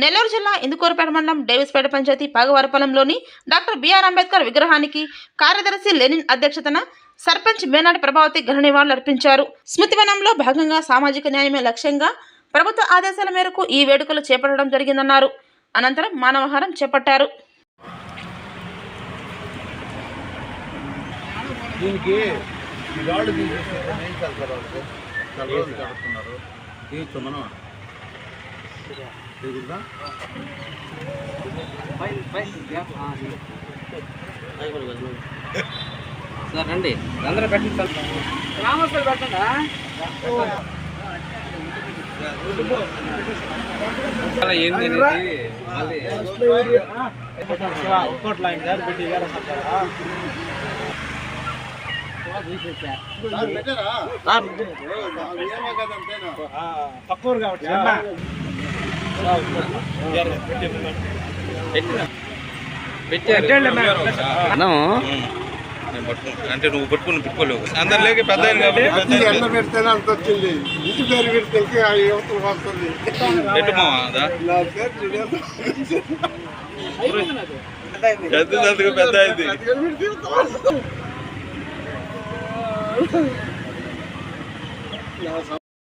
నెల్లూరు జిల్లా ఇందుకూరుపేట మండలం డేవిస్పేట పంచాయతీ పాగవరపాలెంలోని డాక్టర్ బిఆర్ అంబేద్కర్ విగ్రహానికి కార్యదర్శి లెనిన్ అధ్యక్షతన సర్పంచ్ మేనాటి ప్రభావతి ఘన నివాళులు అర్పించారు. స్మృతివనంలో భాగంగా సామాజిక న్యాయమే లక్ష్యంగా ప్రభుత్వ ఆదేశాల మేరకు ఈ వేడుకలు చేపట్టడం జరిగిందన్నారు. అనంతరం మానవహారం చేపట్టారు. దీనికి ఈ దిగుద్దా సార్ రండి. అందరూ పెట్టండి సార్. గ్రామస్తులు పెట్టండి? ఏంది పెట్టారా? ఏమో కదంతేనా? పెట్టారు అన్నము అంటే నువ్వు పట్టుకుని పెట్టుకోలేవు. అందరు లేక పెద్ద ఎండ పెడితేనే అంత వచ్చింది. ఇంటి పేరు పెడితే వస్తుంది. పెట్టు. పెద్ద పెద్దగా పెద్ద అయింది